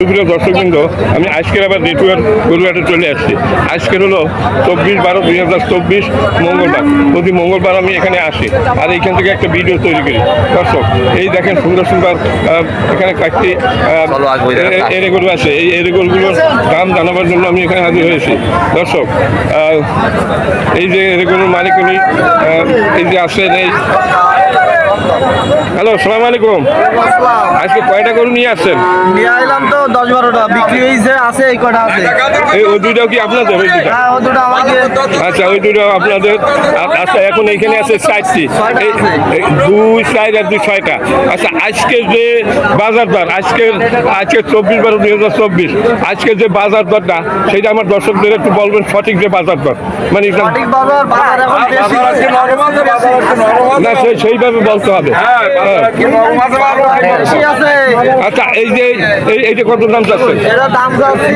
প্রিয় দর্শকবৃন্দ আমি আজকের আবার নেটওয়ার্ক গরুহাটে চলে আসছি। আজকের হলো চব্বিশ বারো দুই হাজার চব্বিশ মঙ্গলবার। প্রতি মঙ্গলবার আমি এখানে আসি আর এইখান থেকে একটা ভিডিও তৈরি করি। দর্শক এই দেখেন সুন্দর সুন্দর এখানে কয়েকটি এরে গরু আছে। এই এরে গরুগুলোর দাম জানাবার জন্য আমি এখানে হাজির হয়েছি। দর্শক এই যে এরে গরুর মালিক উনি এই যে আসেন এই হ্যালো সালাম আলাইকুম। আজকে কয়টা গরু নিয়ে আসছেন? নিয়ে আইলাম তো দশ বারোটা। বিক্রি হয়েছে আছে এই কটা আছে। এই ওই দুইটাও কি আপনাদের? ওই হ্যাঁ দুটো আচ্ছা ওই দুটো আপনাদের। আচ্ছা এখন এইখানে আছে চারটি দুই চার আর দুই ছয়টা। আচ্ছা আজকে যে বাজার দর আজকের আজকে চব্বিশ বারো দুই হাজার চব্বিশ আজকে যে বাজার দরটা সেটা আমার দর্শকদের একটু বলবেন সঠিক যে বাজার দর? মানে না সেইভাবে বলতে হবে। হ্যাঁ। বেশি আছে আচ্ছা এই যে এই এইটা কত দাম চাচ্ছেন? যাচ্ছে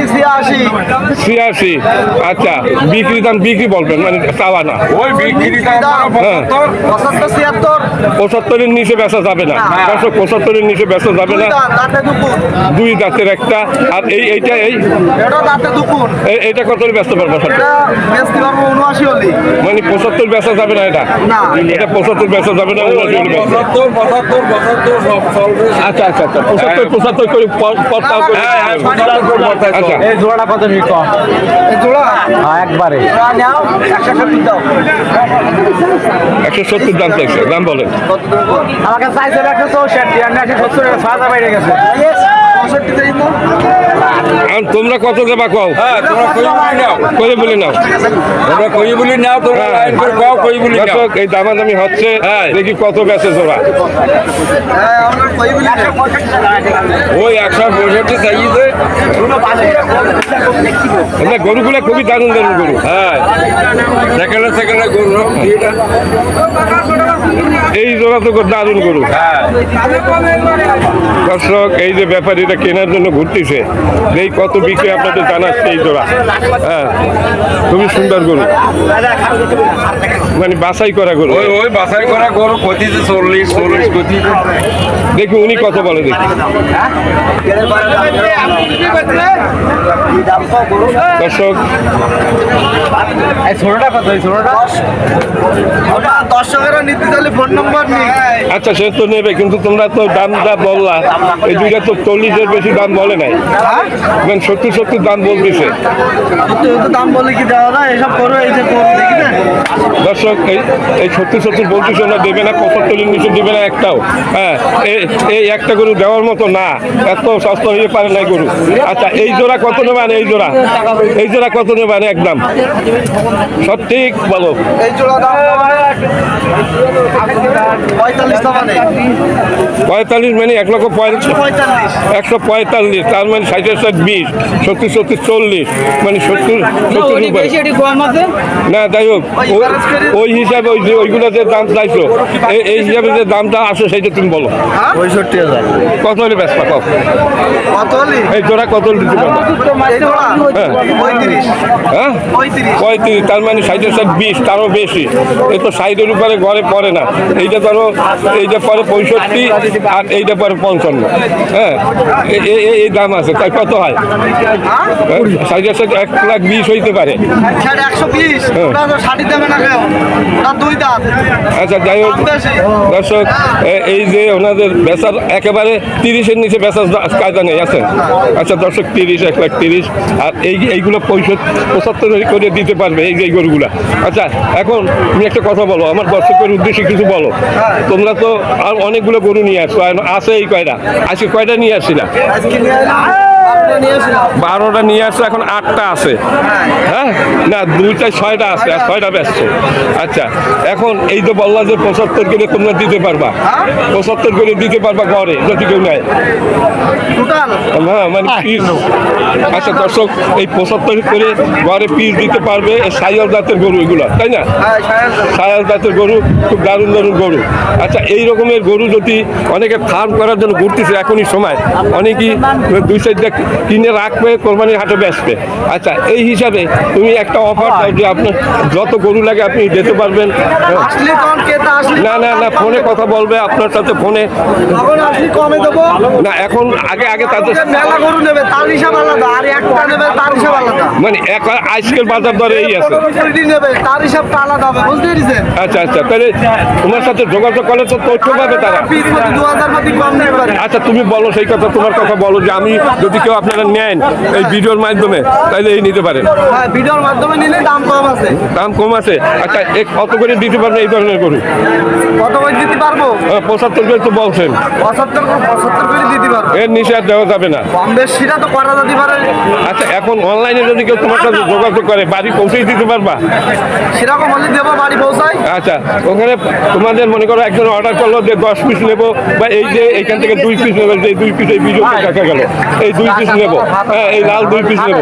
ছিয়াশি। আচ্ছা বিক্রি দাম বিক্রি বলবেন মানে চাওয়া না। হ্যাঁ। পঁচাত্তরের নিচে বেচা যাবে না। দর্শক পঁচাত্তরের নিচে বেচা যাবে না। দুই দাঁতের একটা। আর এই এইটা এই? এটা কত ব্যস্ত পারব মানে পঁচাত্তর বেচা যাবে না এটা? না। এটা পঁচাত্তর বেচা যাবে না উনআশি আচ্ছা আচ্ছা আচ্ছা পঁচাত্তর পঁচাত্তর করে প- করে হ্যাঁ, আচ্ছা। এই কত জোড়া? একবারে। নাও একশো সত্তর দাম চাইছে দাম বলেন। আমাকে চাইছে একশো চৌষট্টি আমি একশো সত্তর সাজা বাইরে গেছে। আর তোমরা কত দেবা কও? হ্যাঁ কই বলি নাও। তোমরা কই বলি নাও তোমরা হ্যাঁ। লাইন করে কও কই বলি নাও। এই দামাদামি হচ্ছে হ্যাঁ। দেখি কত বেচে কই বলি ওই একশো পঁয়ষট্টি চাইছে গরুগুলো খুবই দারুণ দারুণ গরু। হ্যাঁ। সেকেন্ডে সেকেন্ডে গরু এই জোড়া তো দারুণ গরু। হ্যাঁ। দর্শক এই যে ব্যাপারীরা কেনার জন্য ঘুরতেছে এই কত বিক্রি আপনাদের জানাচ্ছে এই জোড়া। হ্যাঁ খুবই সুন্দর গরু। মানে বাছাই করা গরু। ওই ওই বাছাই করা গরু কতিতে চল্লিশ চল্লিশ কতিতে দেখি উনি কত বলে দেখি। দর্শক কত? আচ্ছা সে তো নেবে কিন্তু তোমরা তো দাম যা বললা এই দুইটা তো চল্লিশের বেশি দাম বলে নাই। মানে সত্তর সত্তর দাম বলতেছে। দাম বলে কি দেওয়া না এসব করো এই যে দর্শক এই এই সত্তর সত্তর বলতেছে না দেবে না পঁচাত্তরের নিচে দেবে না একটাও। হ্যাঁ এই- একটা গরু দেওয়ার মতো না এত সস্তা হয়ে পারে না গরু। আচ্ছা এই জোড়া কত নেবেন এই জোড়া? এই জোড়া কত নেবেন একদম সঠিক বলো। পঁয়তাল্লিশ মানে এক লক্ষ পঁয়তাল্লিশ। একশো পঁয়তাল্লিশ তার মানে ষাটের ষাট বিশ সত্তর সত্তর চল্লিশ মানে সত্তর সত্তর রুপায় না যাই হোক ওই- ওই হিসাবে ওই যে ওইগুলো যে দাম চাইছো এই- এই হিসাবে যে দামটা আসে সেইটা তুমি বলো। পঁয়ষট্টি হাজার। কত হলে ব্যস্ত কত এই জোড়া কত হলে দিতে পারব? হ্যাঁ। পঁয়ত্রিশ। হ্যাঁ? পঁয়ত্রিশ। তার মানে ষাটের ষাট বিশ তারও বেশি। এই তো ষাটের উপরে ঘরে পড়ে না। এইটা ধরো এইটা পরে পঁয়ষট্টি আর এইটা পরে পঞ্চান্ন। হ্যাঁ? এ- এ- এ- এই দাম আছে। তাই কত হয়। ষাটের ষাট এক লাখ বিশ হইতে পারে। দাঁত আচ্ছা যাই হোক। দর্শক এই যে ওনাদের বেচার একেবারে তিরিশের নিচে বেচার কায়দা নেই আছে? আচ্ছা দর্শক তিরিশ এক লাখ তিরিশ। আর এই এইগুলো পঁয়ষট্টি পঁচাত্তর করে দিতে পারবে এই যে এই গরুগুলা। আচ্ছা এখন তুমি একটা কথা বলো আমার দর্শকের উদ্দেশ্যে কিছু বলো। তোমরা তো আর অনেকগুলো গরু নিয়ে আসছো আছে এই কয়টা? আজকে কয়টা নিয়ে আসছিলা? আজকে নিয়ে এলাম বারোটা নিয়ে আসছো এখন আটটা আছে। হ্যাঁ? না দুইটা ছয়টা আছে আর ছয়টা ব্যস্ত। আচ্ছা এখন এই তো বললা যে পঁচাত্তর করে তোমরা দিতে পারবা। পঁচাত্তর করে দিতে পারবা ঘরে যদি কেউ নেয়। হ্যাঁ মানে পিস আচ্ছা দর্শক এই পঁচাত্তর করে ঘরে পিস দিতে পারবে এই সাইয়াল জাতের গরু এগুলো তাই না? হ্যাঁ সায়াল জাতের গরু খুব দারুণ দারুণ গরু। আচ্ছা এই রকমের গরু যদি অনেকে ফার্ম করার জন্য ঘুরতেছে এখনই সময় অনেকেই দুই সাইড কিনে রাখবে, কোরবানির হাটে বেচবে। আচ্ছা এই হিসাবে তুমি একটা অফার দাও যে আপনার যত গরু লাগে আপনি যেতে পারবেন। না না না ফোনে কথা বলবে আপনার সাথে ফোনে। কমে দেবো। না এখন আগে আগে তাদের মেলা গরু নেবে তার হিসাব আলাদা আর একটা নেবে তার হিসাব আলাদা। মানে এক আজকের বাজার দরে এই আছে। নেবে তার হিসাবটা আলাদা হবে বুঝতে পেরেছেন? আচ্ছা আচ্ছা তাহলে তোমার সাথে যোগাযোগ করলে তো তথ্য পাবে তারা আচ্ছা তুমি বলো সেই কথা তোমার কথা বলো যে আমি যদি কেউ আপনারা নেন এই ভিডিওর মাধ্যমে তাহলে এই নিতে পারেন। হ্যাঁ ভিডিওর মাধ্যমে নিলে দাম কম আছে। দাম কম আছে। আচ্ছা এ কত করে দিতে পারবেন এই ধরনের গরু? কত করে দিতে পারব? পঁচাত্তর করে তো বলছেন। পঁচাত্তর পঁচাত্তর করে দিতে পারব। এর নিচে আর দেওয়া যাবে না। কম বেশিটা তো করা যেতে পারে। আচ্ছা এখন অনলাইনে যদি কেউ তোমার সাথে যোগাযোগ করে বাড়ি পৌঁছেই দিতে পারবা? সেরকম হলে দেবো বাড়ি পৌঁছায় আচ্ছা ওখানে তোমাদের মনে করো একজন অর্ডার করল যে দশ পিস নেব বা এই যে এইখান থেকে দুই পিস নেব যে দুই পিস এই ভিডিওতে দেখা গেল। এই দুই পিস নেব হ্যাঁ এই লাল দুই পিস নেব।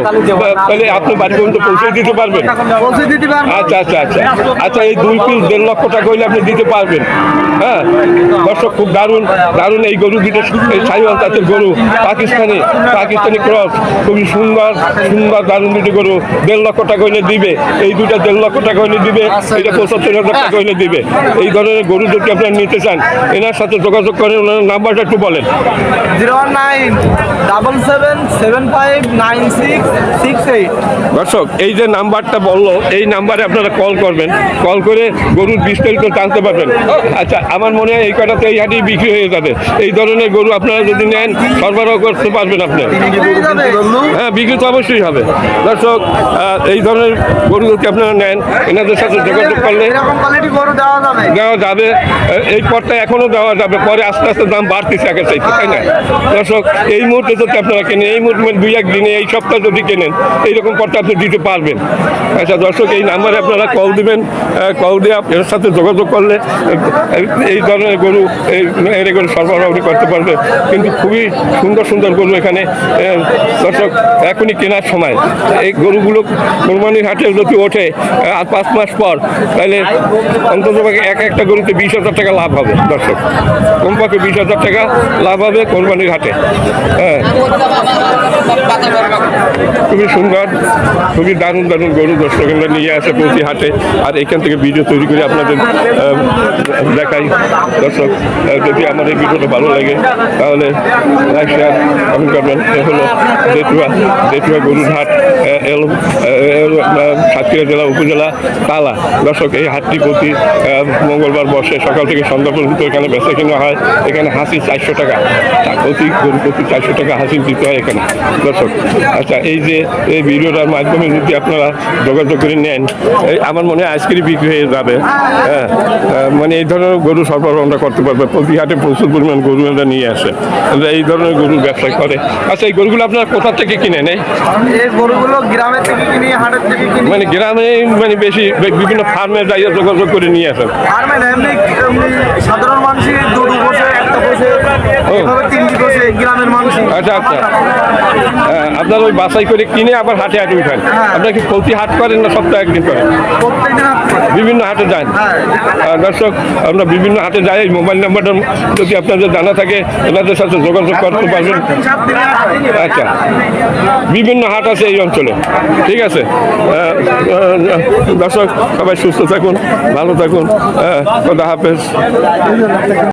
তাহলে আপনি বাড়ি পর্যন্ত পৌঁছে দিতে পারবেন। পৌঁছে দিতে পারব। আচ্ছা আচ্ছা আচ্ছা। আচ্ছা এই দুই পিস দেড় লক্ষ টাকা হইলে আপনি দিতে পারবেন। হ্যাঁ? দর্শক খুব দারুণ দারুণ এই গরু দুটো সাইওয়াল জাতের গরু। পাকিস্তানি পাকিস্তানি ক্রস। খুবই সুন্দর সুন্দর দারুণ দুটো গরু। দেড় লক্ষ টাকা হইলে দিবে। এই দুটা দেড় লক্ষ টাকা হইলে দিবে। এটা পঁচাত্তর হাজার টাকা হইলে দিবে। এই ধরনের গরু যদি আপনারা নিতে চান এনার সাথে যোগাযোগ করেন ওনার নাম্বারটা একটু বলেন। Zero nine double seven seven five nine six six eight. দর্শক এই যে নাম্বারটা বলল এই নাম্বারে আপনারা কল করবেন। কল করে গরুর বিস্তারিত জানতে পারবেন আচ্ছা আমার মনে হয় এই কটাতে এই হাটেই বিক্রি হয়ে যাবে। এই ধরনের গরু আপনারা যদি নেন সরবরাহ করতে পারবেন আপনি। হ্যাঁ বিক্রি তো অবশ্যই হবে। দর্শক এই ধরনের গরু যদি আপনারা নেন। এনাদের সাথে যোগাযোগ করলে এরকম কোয়ালিটি গরু দেওয়া যাবে। এই পথটা এখনও দেওয়া যাবে। পরে আস্তে আস্তে দাম বাড়তেছে আগে চাইতে তাই না? দর্শক এই মুহূর্তে যদি আপনারা কেনেন এই মুহূর্তে মানে দুই এক দিনে এই সপ্তাহ যদি কেনেন এইরকম পথটা আপনি দিতে পারবেন। আচ্ছা দর্শক এই নাম্বারে আপনারা কল দিবেন। কল দিয়ে আপ- এর সাথে যোগাযোগ করলে এই ধরনের গরু, এই গরু সরবরাহ করতে পারবে। কিন্তু খুবই সুন্দর সুন্দর গরু এখানে দর্শক, এখনই কেনার সময়। এই গরুগুলো কোরবানির হাটে যদি ওঠে আর পাঁচ মাস পর, তাহলে অন্তত এক একটা গরুতে বিশ হাজার টাকা লাভ হবে, দর্শক। কমপক্ষে বিশ হাজার টাকা লাভ হবে কোরবানির হাটে। হ্যাঁ খুবই সুন্দর, খুবই দারুণ দারুণ গরু দর্শকরা নিয়ে আসে প্রতি হাটে। আর এখান থেকে ভিডিও তৈরি করে আপনাদের দেখাই। দর্শক যদি আমার এই ভিডিওটা ভালো লাগে, তাহলে লাইক শেয়ার কমেন্ট করবেন। এ হলো দেতুয়া দেতুয়া গরুর হাট এল সাতক্ষীরা জেলা, উপজেলা, তালা। দর্শক, এই হাটটি প্রতি মঙ্গলবার বসে সকাল থেকে সন্ধ্যা পর্যন্ত এখানে বেচা কিনা হয়। এখানে হাসি চারশো টাকা। প্রতি গরু প্রতি চারশো টাকা হাসিল দিতে হয় এখানে। দর্শক আচ্ছা এই যে, এই ভিডিওটার মাধ্যমে যদি আপনারা যোগাযোগ করে নেন আমার মনে হয় আজকেরই বিক্রি হয়ে যাবে। হ্যাঁ মানে এই ধরনের গরু সরবরাহ আমরা করতে পারব। প্রতি হাটে প্রচুর পরিমাণ গরু আমরা নিয়ে আসে। আমরা এই ধরনের গরু ব্যবসা করে। আচ্ছা এই গরুগুলো আপনারা কোথা থেকে কিনে এই গরুগুলো গ্রামের থেকে কিনি হাটের থেকে কিনি। মানে গ্রামে মানে বেশি বিভিন্ন ফার্মে যাইয়া যোগাযোগ করে নিয়ে আসেন। এমনি সাধারণ মানুষই আচ্ছা আচ্ছা। হ্যাঁ, আপনার ওই বাসাই করে কিনে আবার হাটে হাটে উঠান। আপনার কি প্রতি হাট করেন না সপ্তাহে একদিন করেন? বিভিন্ন হাটে যান? দর্শক আমরা বিভিন্ন হাটে যাই এই মোবাইল নাম্বারটা যদি আপনাদের জানা থাকে এনাদের সাথে যোগাযোগ করতে পারবেন। আচ্ছা। বিভিন্ন হাট আছে এই অঞ্চলে। ঠিক আছে? দর্শক সবাই সুস্থ থাকুন ভালো থাকুন। খোদা হাফেজ।